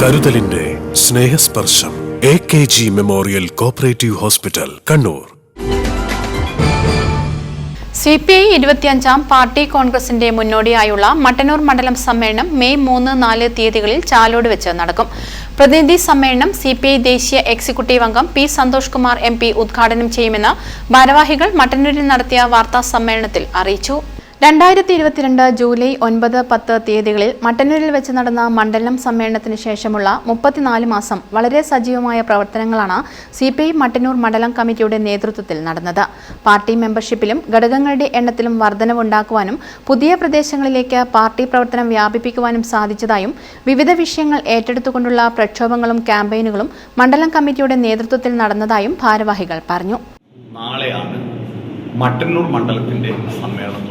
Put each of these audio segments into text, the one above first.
കരുതലിന്റെ Snehasparsham A K G memorial cooperative hospital Kannur. C P I ഇരുപത്തിയഞ്ചാം party കോൺഗ്രസിന്റെ മുന്നോടിയായുള്ള മട്ടന്നൂർ മണ്ഡലം സമ്മേളനം മെയ് മൂന്ന് നാല് തീയതികളിൽ ചാലോട് വെച്ച് നടക്കും. പ്രതിനിധി സമ്മേളനം സി പി ഐ ദേശീയ എക്സിക്യൂട്ടീവ് അംഗം P Santhosh Kumar M P ഉദ്ഘാടനം ചെയ്യുമെന്ന് ഭാരവാഹികൾ മട്ടന്നൂരിൽ നടത്തിയ വാർത്താ സമ്മേളനത്തിൽ അറിയിച്ചു. രണ്ടായിരത്തി ഇരുപത്തിരണ്ട് ജൂലൈ ഒൻപത് പത്ത് തീയതികളിൽ മട്ടന്നൂരിൽ വെച്ച് നടന്ന മണ്ഡലം സമ്മേളനത്തിന് ശേഷമുള്ള മുപ്പത്തിനാല് മാസം വളരെ സജീവമായ പ്രവർത്തനങ്ങളാണ് സി പി ഐ മട്ടന്നൂർ മണ്ഡലം കമ്മിറ്റിയുടെ നേതൃത്വത്തിൽ നടന്നത്. പാർട്ടി മെമ്പർഷിപ്പിലും ഘടകങ്ങളുടെ എണ്ണത്തിലും വർധനവുണ്ടാക്കുവാനും പുതിയ പ്രദേശങ്ങളിലേക്ക് പാർട്ടി പ്രവർത്തനം വ്യാപിപ്പിക്കുവാനും സാധിച്ചതായും വിവിധ വിഷയങ്ങൾ ഏറ്റെടുത്തുകൊണ്ടുള്ള പ്രക്ഷോഭങ്ങളും ക്യാമ്പയിനുകളും മണ്ഡലം കമ്മിറ്റിയുടെ നേതൃത്വത്തിൽ നടന്നതായും ഭാരവാഹികൾ പറഞ്ഞു. നാളെയാണ് മട്ടന്നൂർ മണ്ഡലത്തിന്റെ സമ്മേളനം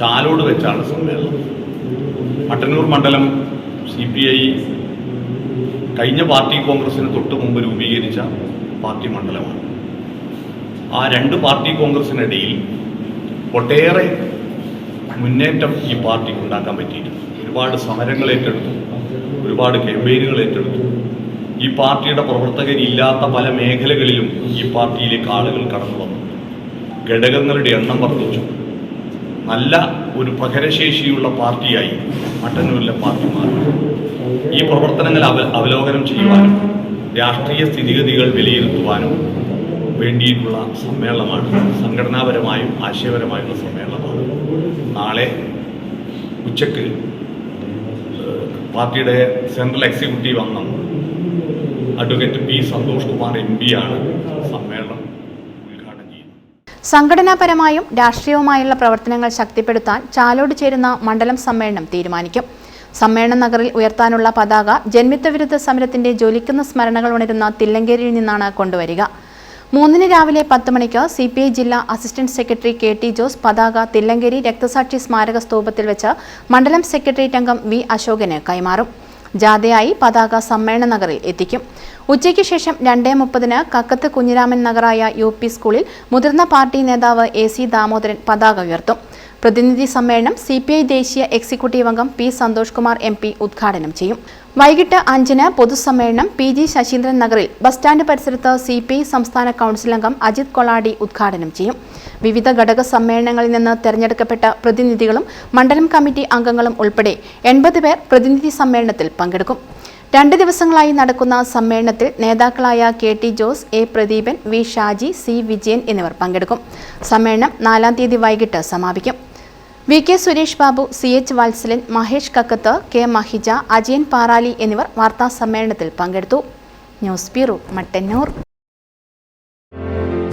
ചാലോട് വെച്ചാണ്. സമ്മേളനം മട്ടന്നൂർ മണ്ഡലം സി പി ഐ കഴിഞ്ഞ പാർട്ടി കോൺഗ്രസിന് തൊട്ട് മുമ്പ് രൂപീകരിച്ച പാർട്ടി മണ്ഡലമാണ്. ആ രണ്ട് പാർട്ടി കോൺഗ്രസിനിടയിൽ ഒട്ടേറെ മുന്നേറ്റം ഈ പാർട്ടിക്ക് ഉണ്ടാക്കാൻ പറ്റിയിട്ടുണ്ട് ഒരുപാട് സമരങ്ങൾ ഏറ്റെടുത്തു. ഒരുപാട് ക്യാമ്പയിനുകൾ ഏറ്റെടുത്തു. ഈ പാർട്ടിയുടെ പ്രവർത്തകരില്ലാത്ത പല മേഖലകളിലും ഈ പാർട്ടിയിലേക്ക് ആളുകൾ കടന്നു വന്നു ഘടകങ്ങളുടെ എണ്ണം വർദ്ധിച്ചു. നല്ല ഒരു പ്രഹരശേഷിയുള്ള പാർട്ടിയായി മട്ടന്നൂരിലെ പാർട്ടി മാറി. ഈ പ്രവർത്തനങ്ങൾ അവ അവലോകനം ചെയ്യുവാനും രാഷ്ട്രീയ സ്ഥിതിഗതികൾ വിലയിരുത്തുവാനും വേണ്ടിയിട്ടുള്ള സമ്മേളനമാണ് സംഘടനാപരമായും ആശയപരമായുള്ള സമ്മേളനമാണ്. നാളെ ഉച്ചയ്ക്ക് പാർട്ടിയുടെ സെൻട്രൽ എക്സിക്യൂട്ടീവ് അംഗം advocate P Santhosh Kumar M ആണ് സമ്മേളനം സംഘടനാപരമായും രാഷ്ട്രീയവുമായുള്ള പ്രവർത്തനങ്ങൾ ശക്തിപ്പെടുത്താൻ ചാലോട് ചേരുന്ന മണ്ഡലം സമ്മേളനം തീരുമാനിക്കും. സമ്മേളന നഗറിൽ ഉയർത്താനുള്ള പതാക ജന്മിത്വ വിരുദ്ധ സമരത്തിന്റെ ജ്വലിക്കുന്ന സ്മരണകൾ ഉണരുന്ന തില്ലങ്കേരിയിൽ നിന്നാണ് കൊണ്ടുവരിക. മൂന്നിന് രാവിലെ പത്ത് മണിക്ക് സി പി ഐ ജില്ലാ assistant secretary K T Jose പതാക തില്ലങ്കേരി രക്തസാക്ഷി സ്മാരക സ്തൂപത്തിൽ വെച്ച് മണ്ഡലം സെക്രട്ടേറിയറ്റ് അംഗം വി അശോകന് കൈമാറും. ജാഥയായി പതാക സമ്മേളന നഗറിൽ എത്തിക്കും. ഉച്ചയ്ക്ക് ശേഷം രണ്ടേ മുപ്പതിന് കക്കത്ത് കുഞ്ഞിരാമൻ നഗറായ യു പി സ്കൂളിൽ മുതിർന്ന പാർട്ടി നേതാവ് എ സി ദാമോദരൻ പതാക ഉയർത്തും. പ്രതിനിധി സമ്മേളനം സി പി ഐ ദേശീയ എക്സിക്യൂട്ടീവ് അംഗം P Santhosh Kumar M P ഉദ്ഘാടനം ചെയ്യും. വൈകിട്ട് അഞ്ചിന് പൊതുസമ്മേളനം പി ജി ശശീന്ദ്രൻ നഗറിൽ ബസ് സ്റ്റാൻഡ് പരിസരത്ത് സി പി ഐ സംസ്ഥാന കൗൺസിൽ അംഗം അജിത് കൊളാടി ഉദ്ഘാടനം ചെയ്യും. വിവിധ ഘടക സമ്മേളനങ്ങളിൽ നിന്ന് തെരഞ്ഞെടുക്കപ്പെട്ട പ്രതിനിധികളും മണ്ഡലം കമ്മിറ്റി അംഗങ്ങളും ഉൾപ്പെടെ എൺപത് പേർ പ്രതിനിധി സമ്മേളനത്തിൽ പങ്കെടുക്കും. രണ്ട് ദിവസങ്ങളായി നടക്കുന്ന സമ്മേളനത്തിൽ നേതാക്കളായ K T Jose A Pradeepan V Shaji C Vijayan എന്നിവർ പങ്കെടുക്കും. സമ്മേളനം നാലാം തീയതി വൈകിട്ട് സമാപിക്കും. V K Suresh Babu C H Vatsalan Mahesh Kakkath K Mahija Ajayan Parali എന്നിവർ വാർത്താ സമ്മേളനത്തിൽ പങ്കെടുത്തു. News bureau Mattannur.